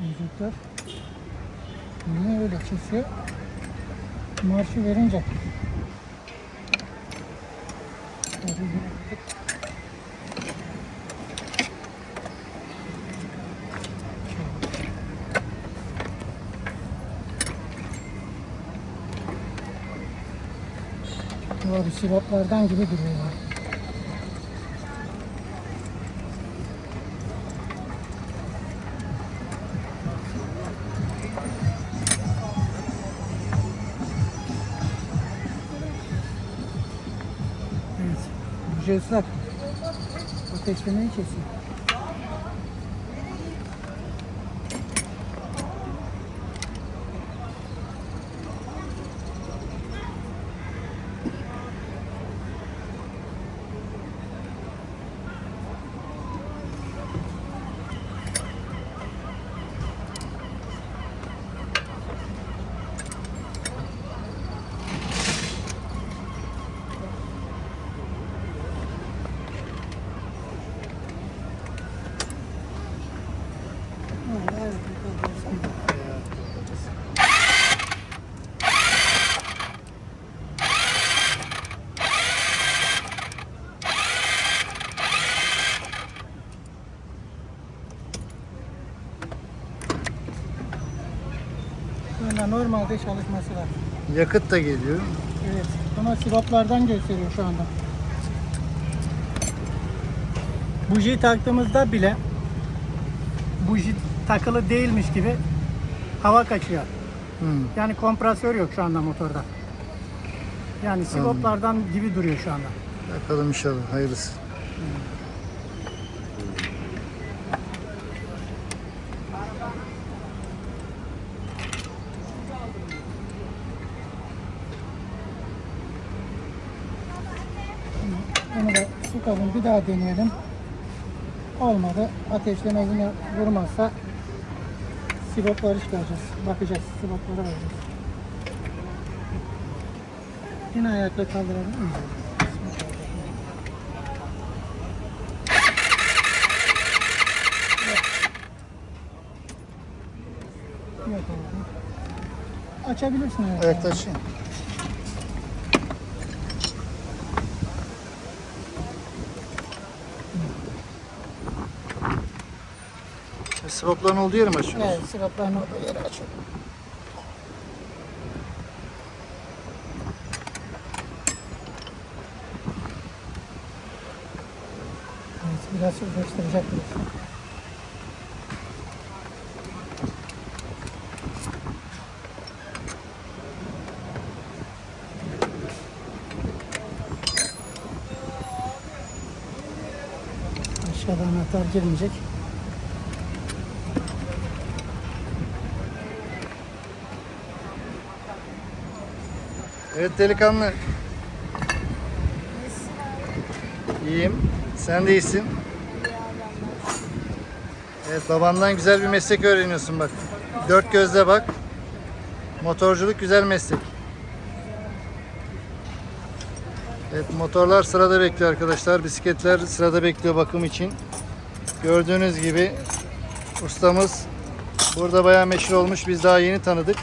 Müzikler. Niye öyle kesiyor? Marşı verince. Doğru, siraplardan gibi duruyorlar. Islak. Ateşlemeyi kesiyor. Böyle normalde çalışması var. Yakıt da geliyor. Evet. Ama sivoplardan gösteriyor şu anda. Bujiyi taktığımızda bile buji takılı değilmiş gibi hava kaçıyor. Hmm. Yani kompresör yok şu anda motorda. Yani sivoplardan gibi duruyor şu anda. Bakalım inşallah hayırlısı. Bunu da sıkalım bir daha deneyelim. Olmadı. Ateşleme yine vurmazsa sivopları çıkaracağız. Bakacağız. Sivoplara bakacağız. Yine ayakla? Yok abi. Açabilirsin ayakları. Evet açayım. Swapların olduğu yeri mi açıyoruz? Evet, sivopların olduğu yeri. Evet, biraz uzlaştıracak burası. Aşağıda anahtar girmeyecek. Evet delikanlı. İyiyim. Sen de iyisin. Evet babandan güzel bir meslek öğreniyorsun bak. Dört gözle bak. Motorculuk güzel meslek. Evet motorlar sırada bekliyor arkadaşlar. Bisikletler sırada bekliyor bakım için. Gördüğünüz gibi ustamız burada bayağı meşhur olmuş. Biz daha yeni tanıdık.